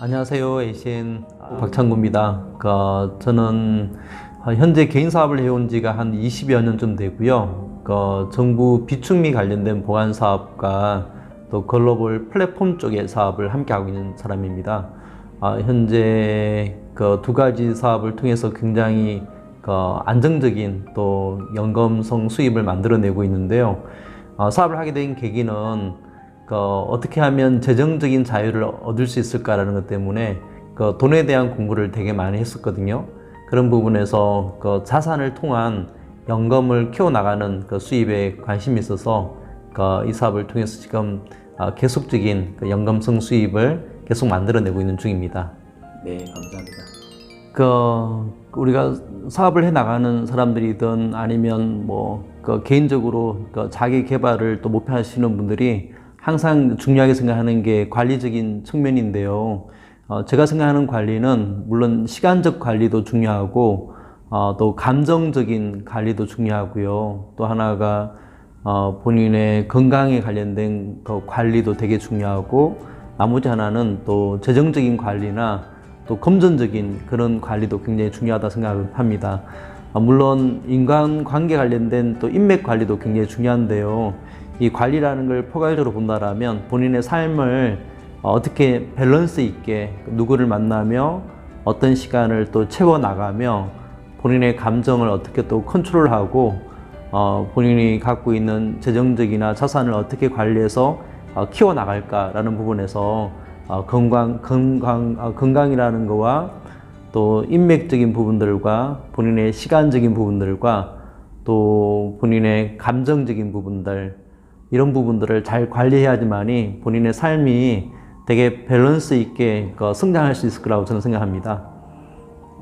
안녕하세요. ACN 박창구입니다. 그, 저는 현재 개인 사업을 해온 지가 한 20여 년쯤 되고요. 그, 정부 비축미 관련된 보안 사업과 또 글로벌 플랫폼 쪽의 사업을 함께 하고 있는 사람입니다. 아, 현재 그 두 가지 사업을 통해서 굉장히 그 안정적인 또 연금성 수입을 만들어내고 있는데요. 어, 사업을 하게 된 계기는 그 어떻게 하면 재정적인 자유를 얻을 수 있을까라는 것 때문에 그 돈에 대한 공부를 되게 많이 했었거든요. 그런 부분에서 그 자산을 통한 연금을 키워나가는 그 수입에 관심이 있어서 그 이 사업을 통해서 지금 아, 계속적인 그 연금성 수입을 계속 만들어내고 있는 중입니다. 네, 감사합니다. 그 우리가 사업을 해 나가는 사람들이든 아니면 뭐 그 개인적으로 그 자기 개발을 또 목표하시는 분들이 항상 중요하게 생각하는 게 관리적인 측면인데요. 어, 제가 생각하는 관리는 물론 시간적 관리도 중요하고 어, 또 감정적인 관리도 중요하고요. 또 하나가 어, 본인의 건강에 관련된 그 관리도 되게 중요하고 나머지 하나는 또 재정적인 관리나 또 금전적인 그런 관리도 굉장히 중요하다 생각합니다. 아, 물론 인간 관계 관련된 또 인맥 관리도 굉장히 중요한데요. 이 관리라는 걸 포괄적으로 본다라면 본인의 삶을 어떻게 밸런스 있게 누구를 만나며 어떤 시간을 또 채워 나가며 본인의 감정을 어떻게 또 컨트롤하고 어, 본인이 갖고 있는 재정적이나 자산을 어떻게 관리해서 어, 키워 나갈까라는 부분에서 어, 건강, 건강, 어, 건강이라는 거와 또 인맥적인 부분들과 본인의 시간적인 부분들과 또 본인의 감정적인 부분들 이런 부분들을 잘 관리해야지만이 본인의 삶이 되게 밸런스 있게 그 성장할 수 있을 거라고 저는 생각합니다.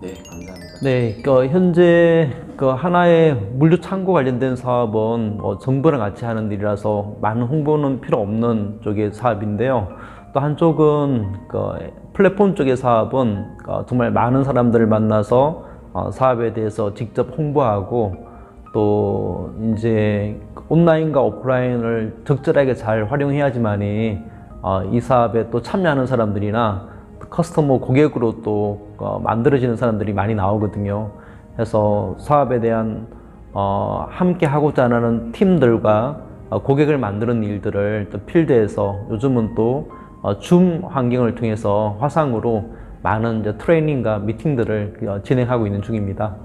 네, 감사합니다. 네, 그 현재 그 하나의 물류 창고 관련된 사업은 뭐 정부랑 같이 하는 일이라서 많은 홍보는 필요 없는 쪽의 사업인데요. 또 한쪽은 그 플랫폼 쪽의 사업은 어, 정말 많은 사람들을 만나서 어, 사업에 대해서 직접 홍보하고 또 이제 온라인과 오프라인을 적절하게 잘 활용해야지만이 어, 이 사업에 또 참여하는 사람들이나 커스터머 고객으로 또 어, 만들어지는 사람들이 많이 나오거든요. 그래서 사업에 대한 어, 함께 하고자 하는 팀들과 어, 고객을 만드는 일들을 또 필드에서 요즘은 또 어, 줌 환경을 통해서 화상으로 많은 트레이닝과 미팅들을 어, 진행하고 있는 중입니다.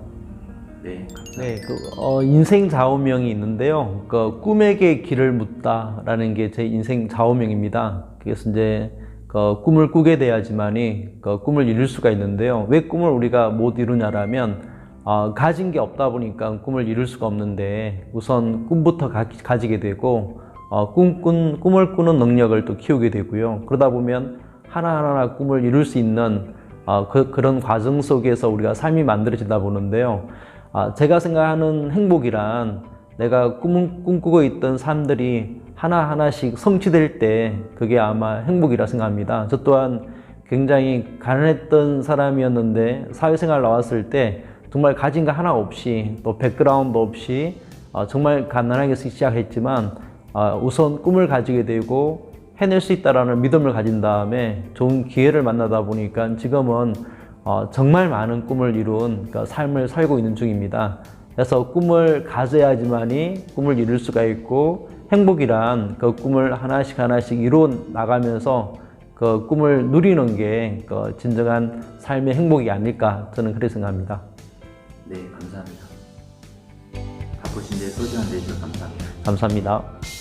네, 감사합니다. 네, 그, 어, 인생 좌우명이 있는데요. 그, 꿈에게 길을 묻다라는 게 제 인생 좌우명입니다. 그래서 이제 그 꿈을 꾸게 돼야지만이 그 꿈을 이룰 수가 있는데요. 왜 꿈을 우리가 못 이루냐라면 어, 가진 게 없다 보니까 꿈을 이룰 수가 없는데 우선 꿈부터 가, 가지게 되고 어, 꿈, 꿈, 꿈을 꾸는 능력을 또 키우게 되고요. 그러다 보면 하나하나 꿈을 이룰 수 있는 어, 그, 그런 과정 속에서 우리가 삶이 만들어지다 보는데요. 아, 제가 생각하는 행복이란 내가 꿈, 꿈꾸고 있던 삶들이 하나하나씩 성취될 때 그게 아마 행복이라 생각합니다. 저 또한 굉장히 가난했던 사람이었는데 사회생활 나왔을 때 정말 가진 거 하나 없이 또 백그라운드 없이 어, 정말 가난하게 시작했지만 어, 우선 꿈을 가지게 되고 해낼 수 있다라는 믿음을 가진 다음에 좋은 기회를 만나다 보니까 지금은 어, 정말 많은 꿈을 이룬 그 삶을 살고 있는 중입니다. 그래서 꿈을 가져야지만이 꿈을 이룰 수가 있고 행복이란 그 꿈을 하나씩 하나씩 이루어 나가면서 그 꿈을 누리는 게 그 진정한 삶의 행복이 아닐까 저는 그렇게 생각합니다. 네, 감사합니다. 바쁘신데 소중한 대해주셔서 감사합니다. 감사합니다.